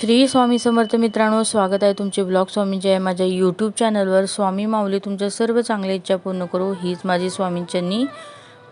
श्री स्वामी समर्थ मित्रांनो स्वागत आहे तुमचे ब्लॉग स्वामींच्या या माझ्या यूट्यूब चॅनलवर स्वामी माऊली तुमच्या सर्व चांगल्या इच्छा पूर्ण करू हीच माझी स्वामींच्यांनी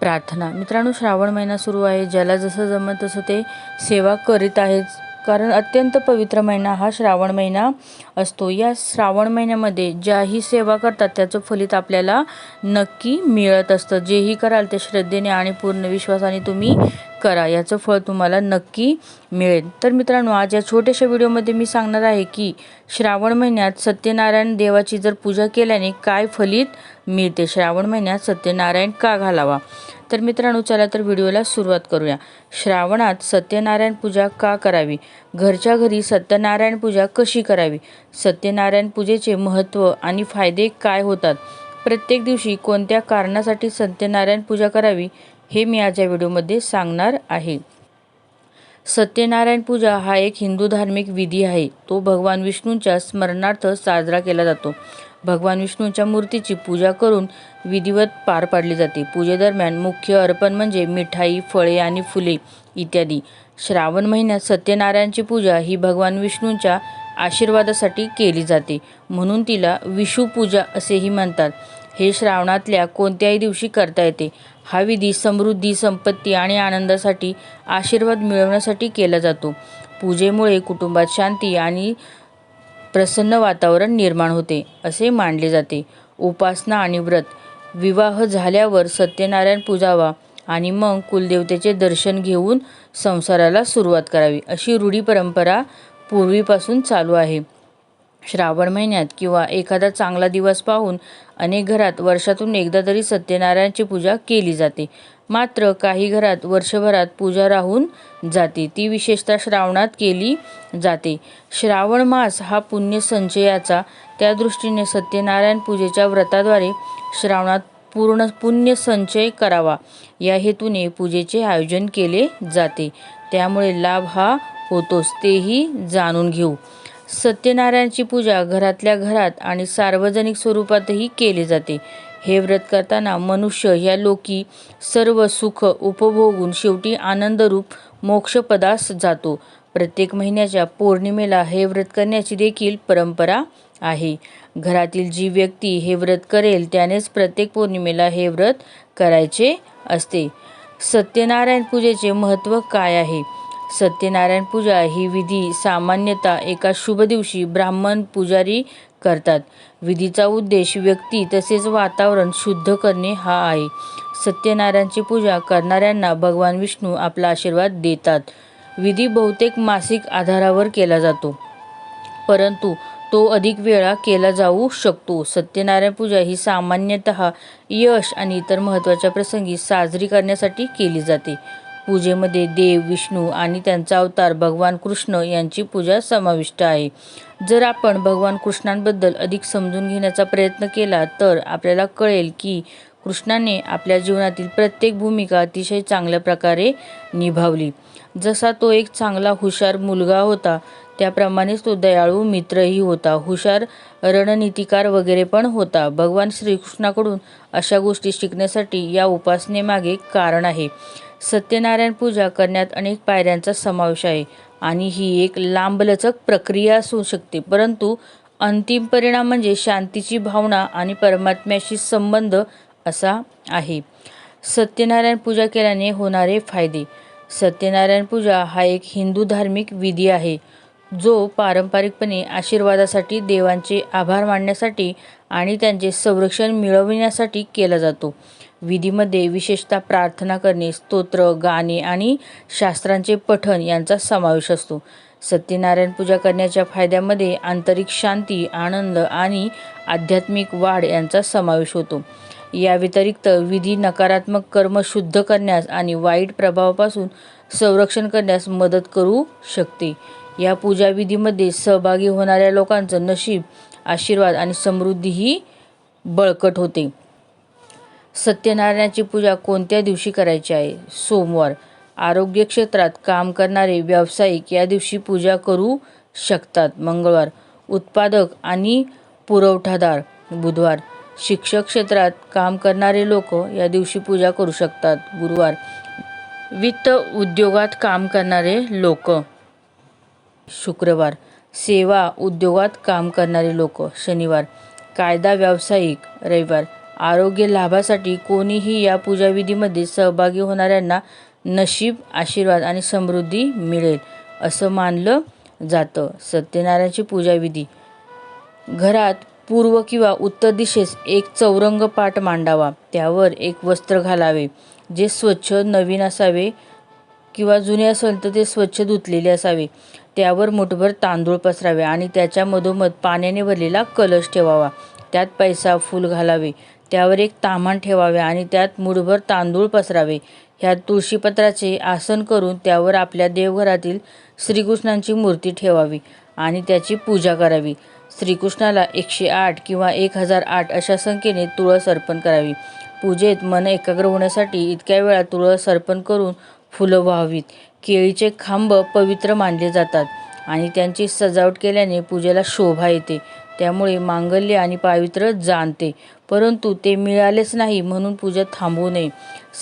प्रार्थना. मित्रांनो श्रावण महिना सुरू आहे ज्याला जसं जमत तसं ते सेवा करीत आहेच कारण अत्यंत पवित्र महिना हा श्रावण महिना असतो. या श्रावण महिन्यामध्ये ज्याही सेवा करतात त्याचं फलित आपल्याला नक्की मिळत असतं. जेही कराल ते श्रद्धेने आणि पूर्ण विश्वासाने तुम्ही करा. याचं फळ तुम्हाला नक्की मिळेल. तर मित्रांनो आज या छोट्याशा व्हिडिओमध्ये मी सांगणार आहे की श्रावण महिन्यात सत्यनारायण देवाची जर पूजा केल्याने काय फलित मिळते श्रावण महिन्यात सत्यनारायण का घालावा? तर मित्रांनो चला तर व्हिडिओला सुरुवात करूया. श्रावणात सत्यनारायण पूजा का करावी? घरच्या घरी सत्यनारायण पूजा कशी करावी? सत्यनारायण पूजेचे महत्त्व आणि फायदे काय होतात? प्रत्येक दिवशी कोणत्या कारणासाठी सत्यनारायण पूजा करावी हे मी आज या व्हिडिओमध्ये सांगणार आहे. सत्यनारायण पूजा हा एक हिंदू धार्मिक विधी आहे. तो भगवान विष्णूंच्या स्मरणार्थ साजरा केला जातो. भगवान विष्णूंच्या मूर्तीची पूजा करून विधिवत पार पाडली जाते. पूजेदरम्यान मुख्य अर्पण म्हणजे मिठाई फळे आणि फुले इत्यादी. श्रावण महिन्यात सत्यनारायणची पूजा ही भगवान विष्णूंच्या आशीर्वादासाठी केली जाते. म्हणून तिला विषू पूजा असेही म्हणतात. हे श्रावणातल्या कोणत्याही दिवशी करता येते. हा विधी समृद्धी संपत्ती आणि आनंदासाठी आशीर्वाद मिळवण्यासाठी केला जातो. पूजेमुळे कुटुंबात शांती आणि प्रसन्न वातावरण निर्माण होते असे मानले जाते. उपासना आणि व्रत विवाह झाल्यावर सत्यनारायण पूजावा आणि मग कुलदेवतेचे दर्शन घेऊन संसाराला सुरुवात करावी अशी रूढी परंपरा पूर्वीपासून चालू आहे. श्रावण महिन्यात किंवा एखादा चांगला दिवस पाहून अनेक घरात वर्षातून एकदा तरी सत्यनारायणची पूजा केली जाते. मात्र काही घरात वर्षभरात पूजा राहून जाते. ती विशेषतः श्रावणात केली जाते. श्रावण मास हा पुण्य संचयाचा त्या दृष्टीने सत्यनारायण पूजेच्या व्रताद्वारे श्रावणात पूर्ण पुण्य संचय करावा. या हेतूने पूजेचे आयोजन केले जाते. त्यामुळे लाभ हा होतोच तेही जाणून घेऊ. सत्यनारायणची पूजा घरातल्या घरात आणि सार्वजनिक स्वरूपातही केली जाते. हे व्रत करताना मनुष्य ह्या लोकी सर्व सुख उपभोगून शेवटी आनंदरूप मोक्षपदास जातो. प्रत्येक महिन्याच्या पौर्णिमेला हे व्रत करण्याची देखील परंपरा आहे. घरातील जी व्यक्ती हे व्रत करेल त्यानेच प्रत्येक पौर्णिमेला हे व्रत करायचे असते. सत्यनारायण पूजेचे महत्त्व काय आहे? सत्यनारायण पूजा ही विधी सामान्यतः एका शुभ दिवशी ब्राह्मण पुजारी करतात. विधीचा उद्देश व्यक्ती तसेच वातावरण शुद्ध करणे हा आहे. सत्यनारायणची पूजा करणाऱ्यांना भगवान विष्णू आपला आशीर्वाद देतात. विधी बहुतेक मासिक आधारावर केला जातो. परंतु तो अधिक वेळा केला जाऊ शकतो. सत्यनारायण पूजा ही सामान्यतः यश आणि इतर महत्त्वाच्या प्रसंगी साजरी करण्यासाठी केली जाते. पूजेमध्ये देव विष्णू आणि त्यांचा अवतार भगवान कृष्ण यांची पूजा समाविष्ट आहे. जर आपण भगवान कृष्णांबद्दल अधिक समजून घेण्याचा प्रयत्न केला तर आपल्याला कळेल की कृष्णाने आपल्या जीवनातील प्रत्येक भूमिका अतिशय चांगल्या प्रकारे निभावली. जसा तो एक चांगला हुशार मुलगा होता त्याप्रमाणेच तो दयाळू मित्रही होता. हुशार रणनीतिकार वगैरे पण होता. भगवान श्रीकृष्णाकडून अशा गोष्टी शिकण्यासाठी या उपासनेमागे कारण आहे. सत्यनारायण पूजा करण्यात अनेक पायऱ्यांचा समावेश आहे. आणि ही एक लांबलचक प्रक्रिया असू शकते. परंतु अंतिम परिणाम म्हणजे शांतीची भावना आणि परमात्म्याशी संबंध असा आहे. सत्यनारायण पूजा केल्याने होणारे फायदे. सत्यनारायण पूजा हा एक हिंदू धार्मिक विधी आहे जो पारंपरिकपणे आशीर्वादासाठी देवांचे आभार मानण्यासाठी आणि त्यांचे संरक्षण मिळविण्यासाठी केला जातो. विधीमध्ये विशेषतः प्रार्थना करणे स्तोत्र गाणे आणि शास्त्रांचे पठण यांचा समावेश असतो. सत्यनारायण पूजा करण्याच्या फायद्यामध्ये आंतरिक शांती आनंद आणि आध्यात्मिक वाढ यांचा समावेश होतो. या व्यतिरिक्त विधी नकारात्मक कर्म शुद्ध करण्यास आणि वाईट प्रभावापासून संरक्षण करण्यास मदत करू शकते. या पूजाविधीमध्ये सहभागी होणाऱ्या लोकांचं नशीब आशीर्वाद आणि समृद्धीही बळकट होते. सत्यनारायणाची पूजा कोणत्या दिवशी करायची आहे? सोमवार. आरोग्य क्षेत्रात काम करणारे व्यावसायिक या दिवशी पूजा करू शकतात. मंगळवार. उत्पादक आणि पुरवठादार. बुधवार. शिक्षक क्षेत्रात काम करणारे लोक या दिवशी पूजा करू शकतात. गुरुवार. वित्त उद्योगात काम करणारे लोक. शुक्रवार. सेवा उद्योगात काम करणारे लोक. शनिवार. कायदा व्यावसायिक. रविवार. आरोग्य लाभासाठी कोणीही या पूजाविधीमध्ये सहभागी होणाऱ्यांना नशीब आशीर्वाद आणि समृद्धी मिळेल असं मानलं जातं. सत्यनारायणाची पूजाविधी. घरात पूर्व किंवा उत्तर दिशेस एक चौरंग पाट मांडावा. त्यावर एक वस्त्र घालावे जे स्वच्छ नवीन असावे किंवा जुने असेल तर ते स्वच्छ धुतलेले असावे. त्यावर मुठभर तांदूळ पसरावे आणि त्याच्या मधोमध पाण्याने भरलेला कलश ठेवावा. त्यात पैसा फूल घालावे. त्यावर एक ताम्हाण ठेवावे आणि त्यात मुठभर तांदूळ पसरावे. ह्यात तुळशीपत्राचे आसन करून त्यावर आपल्या देवघरातील श्रीकृष्णांची मूर्ती ठेवावी आणि त्याची पूजा करावी. श्रीकृष्णाला एकशे आठ किंवा एक हजार आठ अशा संख्येने तुळस अर्पण करावी. पूजेत मन एकाग्र होण्यासाठी इतक्या वेळा तुळस अर्पण करून फुलं व्हावीत. केळीचे खांब पवित्र मानले जातात आणि त्यांची सजावट केल्याने पूजेला शोभा येते. त्यामुळे मांगल्य आणि पावित्र्य जाणते. परंतु ते मिळालेच नाही म्हणून पूजा थांबवू नये.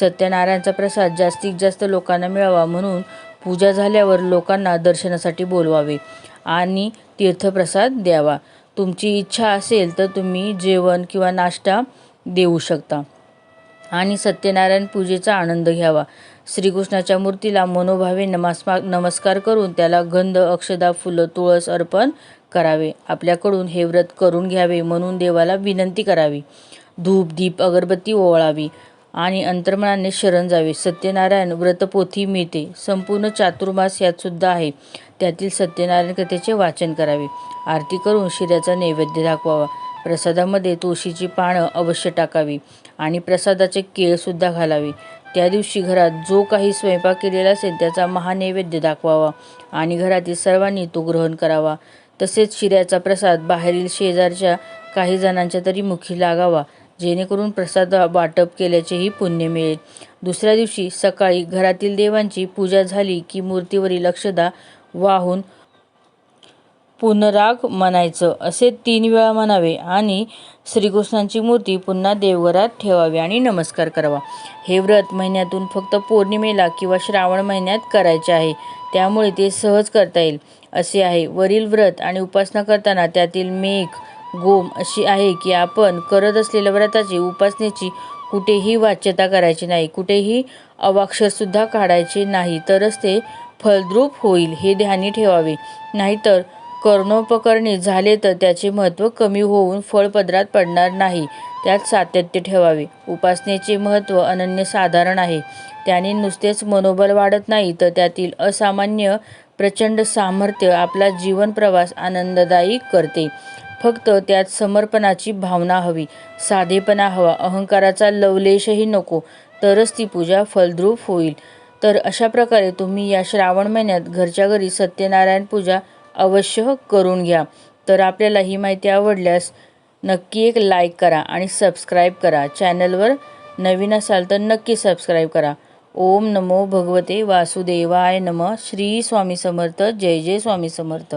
सत्यनारायणचा प्रसाद जास्तीत जास्त लोकांना मिळावा म्हणून पूजा झाल्यावर लोकांना दर्शनासाठी बोलवावे आणि तीर्थप्रसाद द्यावा. तुमची इच्छा असेल तर तुम्ही जेवण किंवा नाश्ता देऊ शकता. आणि सत्यनारायण पूजेचा आनंद घ्यावा. श्रीकृष्णाच्या मूर्तीला मनोभावे नमस्मा नमस्कार करून त्याला गंध अक्षदा फुलं तुळस अर्पण करावे. आपल्याकडून हे व्रत करून घ्यावे म्हणून देवाला विनंती करावी. धूप दीप अगरबत्ती ओवाळावी आणि अंतर्मनाने शरण जावे. सत्यनारायण व्रतपोथी मिळते. संपूर्ण चातुर्मास यात सुद्धा आहे. त्यातील सत्यनारायण कथेचे वाचन करावे. आरती करून शिऱ्याचा नैवेद्य दाखवावा. प्रसादामध्ये तुळशीची पानं अवश्य टाकावी आणि प्रसादाचे केळसुद्धा घालावे. त्या दिवशी घरात जो काही स्वयंपाक केलेला असेल त्याचा महानैवेद्य दाखवावा आणि घरातील सर्वांनी तो ग्रहण करावा. तसेच शिऱ्याचा प्रसाद बाहेरील शेजारच्या काही जणांच्या तरी मुखी लागावा जेणेकरून प्रसाद वाटप केल्याचेही पुण्य मिळेल. दुसऱ्या दिवशी सकाळी घरातील देवांची पूजा झाली की मूर्तीवरील अक्षदा वाहून पुनराग म्हणायचं. असे तीन वेळा म्हणावे आणि श्रीकृष्णांची मूर्ती पुन्हा देवघरात ठेवावी आणि नमस्कार करावा. हे व्रत महिन्यातून फक्त पौर्णिमेला किंवा श्रावण महिन्यात करायचे आहे. त्यामुळे ते सहज करता येईल. असे आहे. वरील व्रत आणि उपासना करताना त्यातील मेघ गोम अशी आहे की आपण करत असलेल्या व्रताची उपासनेची कुठेही वाच्यता करायची नाही. कुठेही अवाक्षरसुद्धा काढायचे नाही. तरच ते फलद्रूप होईल हे ध्यानी ठेवावे. नाहीतर कर्णोपकरणी झाले तर त्याचे महत्त्व कमी होऊन फळपदरात पडणार नाही. त्यात सातत्य ठेवावे. उपासनेचे महत्त्व अनन्यसाधारण आहे. त्याने नुसतेच मनोबल वाढत नाही तर त्यातील असामान्य प्रचंड सामर्थ्य आपला जीवन प्रवास आनंददायी करते. फक्त त्यात समर्पणाची भावना हवी. साधेपणा हवा. अहंकाराचा लवलेशही नको. तरच ती पूजा फलद्रूप होईल. तर अशा प्रकारे तुम्ही या श्रावण महिन्यात घरच्या घरी सत्यनारायण पूजा अवश्य करून घ्या. तर आपल्याला ही माहिती आवडल्यास नक्की एक लाईक करा आणि सबस्क्राईब करा. चॅनलवर नवीन असाल तर नक्की सबस्क्राईब करा. ओम नमो भगवते वासुदेवाय नम. श्री स्वामी समर्थ. जय जय स्वामी समर्थ.